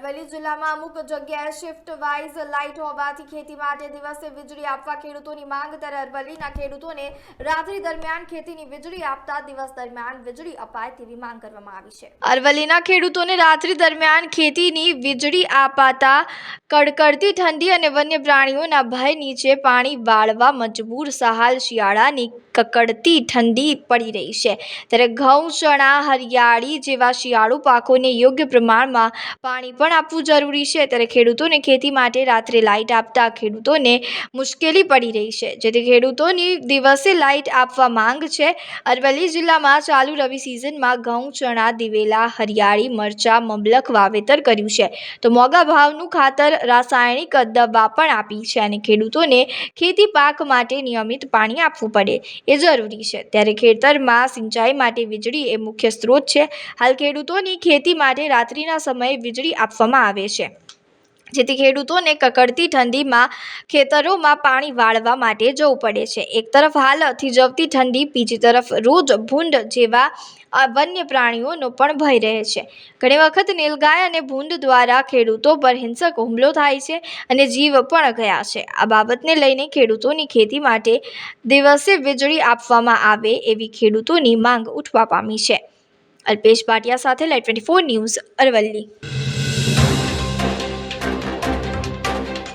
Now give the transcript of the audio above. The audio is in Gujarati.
અરવલ્લી જિલ્લામાં અમુક જગ્યાએ શિફ્ટ વાઇઝ લાઇટ હોવાથી ખેતી માટે દિવસે વીજળી આપવા ખેડૂતોની માંગ, ત્યારે અરવલ્લીના ખેડૂતોને રાત્રિ દરમિયાન ખેતીની વીજળી આપતા દિવસ દરમિયાન વીજળી અપાય તેવી માંગ કરવામાં આવી છે. અરવલ્લીના ખેડૂતોને રાત્રિ દરમિયાન ખેતીની વીજળી અપાતા કડકડતી ઠંડી અને વન્ય પ્રાણીઓના ભય નીચે પાણી વાળવા મજબૂર સહાલ શિયાળાની કકડતી ઠંડી પડી રહી છે. ત્યારે ઘઉં, ચણા, હરિયાળી જેવા શિયાળુ પાકોને યોગ્ય પ્રમાણમાં પાણી પણ આપવું જરૂરી છે. ત્યારે ખેડૂતોને ખેતી માટે રાત્રે લાઇટ આપતા ખેડૂતોને મુશ્કેલી પડી રહી છે. જેથી ખેડૂતોની દિવસે લાઇટ આપવા માંગ છે. અરવલ્લી જિલ્લામાં ચાલુ રવિ સિઝનમાં ઘઉં, ચણા, દિવેલા, હરિયાળી, મરચાં, મબલખ વાવેતર કર્યું છે. તો મોંઘા ભાવનું ખાતર રાસાયણિક દવા પણ આપી છે અને ખેડૂતોને ખેતી પાક માટે નિયમિત પાણી આપવું પડે એ જરૂરી છે. ત્યારે ખેતરમાં સિંચાઈ માટે વીજળી એ મુખ્ય સ્ત્રોત છે. હાલ ખેડૂતોની ખેતી માટે રાત્રિના સમયે વીજળી આપવામાં આવે છે. જેથી ખેડૂતોને કકડતી ઠંડીમાં ખેતરોમાં પાણી વાળવા માટે જવું પડે છે. એક તરફ હાલ થીજવતી ઠંડી, બીજી તરફ રોજ ભૂંડ જેવા વન્ય પ્રાણીઓનો પણ ભય રહે છે. ઘણી વખત નીલગાય અને ભૂંડ દ્વારા ખેડૂતો પર હિંસક હુમલો થાય છે અને જીવ પણ ગયા છે. આ બાબતને લઈને ખેડૂતોની ખેતી માટે દિવસે વીજળી આપવામાં આવે એવી ખેડૂતોની માંગ ઉઠવા પામી છે. અલ્પેશ ભાટિયા સાથે live twenty four news Aravalli.